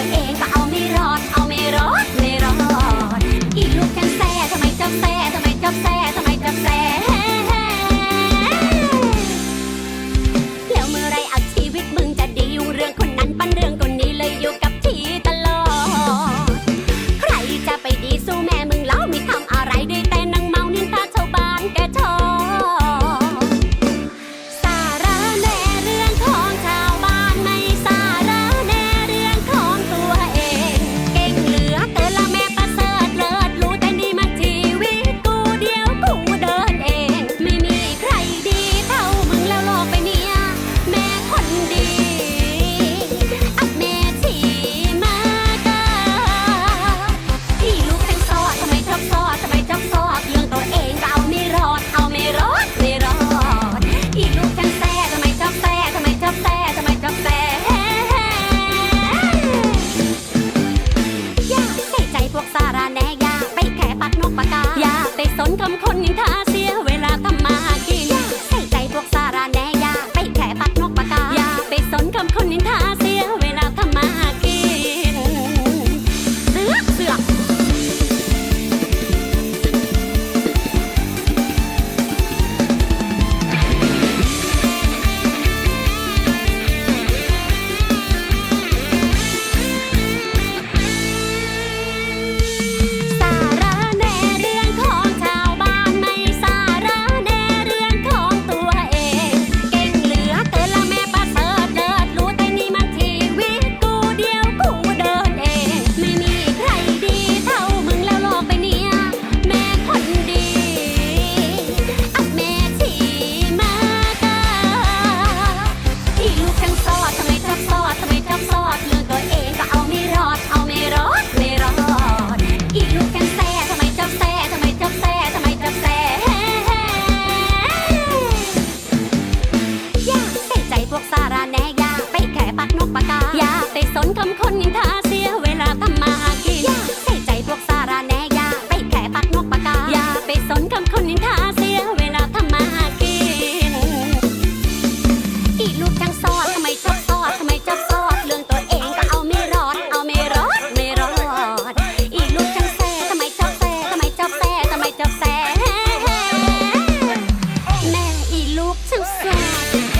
อยเองก็เอาไม่รอด เอาไม่รอดไม่รอด อีลูกแคนแซ่ทำไมจับแซ่ทำไมจับแซ่ทำไมจับแซ่แล้วเมื่อไรอัชีวิตมึงจะดีองเรื่องคนนั้นปั้นเรื่องคน คนนินทา คนนินทาเสียเวลาทำมาหากินใส่ใจพวกสาราแน่อยไปแค่ปักนกปากยาไปสนคำคนนินทาเสียเวลาทำมาหากินอีลูกทั้งซอดทำไมชอซอดทำไมชอซอดเรื่องตัวเองก็เอาไม่รอด เอาไม่รอดไม่รอดอีลูกทั้งแซ่ทำไมชอแซ่ทำไมชอแซ่ทำไมชอแซ่แม่อีลูกทั้งแซ่